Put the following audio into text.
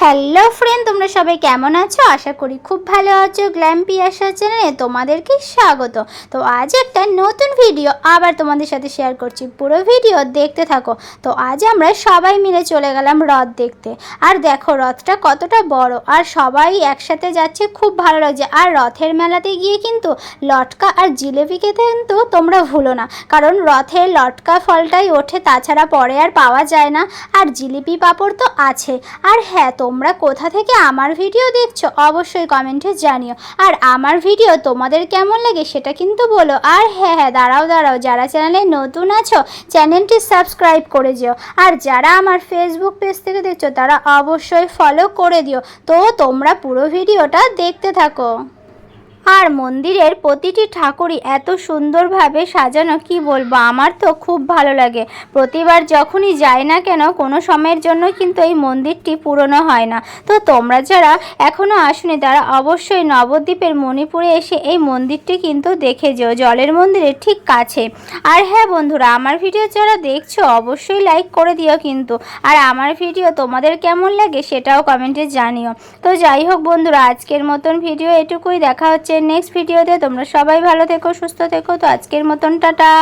Hello friend তোমরা সবাই কেমন আছো? আশা করি খুব ভালো আছো। গ্ল্যাম পিয়াসা চ্যানেলে তোমাদেরকে স্বাগত। তো আজ একটা নতুন ভিডিও আবার তোমাদের সাথে শেয়ার করছি। পুরো ভিডিও দেখতে থাকো। তো আজ আমরা সবাই মিলে চলে গেলাম রথ দেখতে। আর দেখো, রথটা কতটা বড়। আর সবাই একসাথে যাচ্ছে, খুব ভালো লাগছে। আর রথের মেলাতে গিয়ে কিন্তু লটকা আর জিলেপি খেতে কিন্তু তোমরা ভুলো না। কারণ রথের লটকা ফলটাই ওঠে, তাছাড়া পরে আর পাওয়া যায় না। আর জিলিপি পাঁপড় তো আছে। আর হ্যাঁ তোমরা কোথা থেকে আমার ভিডিও দেখছ অবশ্যই কমেন্টে জানিও। আর আমার ভিডিও তোমাদের কেমন লাগে সেটা কিন্তু বলো। আর হ্যাঁ হ্যাঁ দাঁড়াও দাঁড়াও, যারা চ্যানেলে নতুন আছো, চ্যানেলটি সাবস্ক্রাইব করে যেও আর যারা আমার ফেসবুক পেজ থেকে দেখছ, তারা অবশ্যই ফলো করে দিও। তো তোমরা পুরো ভিডিওটা দেখতে থাকো। আর মন্দিরের প্রতিটি ঠাকুরই এত সুন্দরভাবে সাজানো, কি বলব? আমার তো খুব ভালো লাগে। প্রতিবার যখনই যাই না কেন, কোনো সময়ের জন্য কিন্তু এই মন্দিরটি পুরনো হয় না। তো তোমরা যারা এখনও আসনি, তারা অবশ্যই নবদ্বীপের মণিপুরে এসে এই মন্দিরটি কিন্তু দেখে যেও। জলের মন্দিরের ঠিক কাছে। আর হ্যাঁ বন্ধুরা, আমার ভিডিও যারা দেখছ, অবশ্যই লাইক করে দিও কিন্তু। আর আমার ভিডিও তোমাদের কেমন লাগে, সেটাও কমেন্টে জানিও। তো যাই হোক বন্ধুরা, আজকের মতন ভিডিও এটুকুই। দেখা নেক্সট ভিডিওতে তোমরা সবাই ভালো থেকো সুস্থ থেকো। তো আজকের মতন টাটা।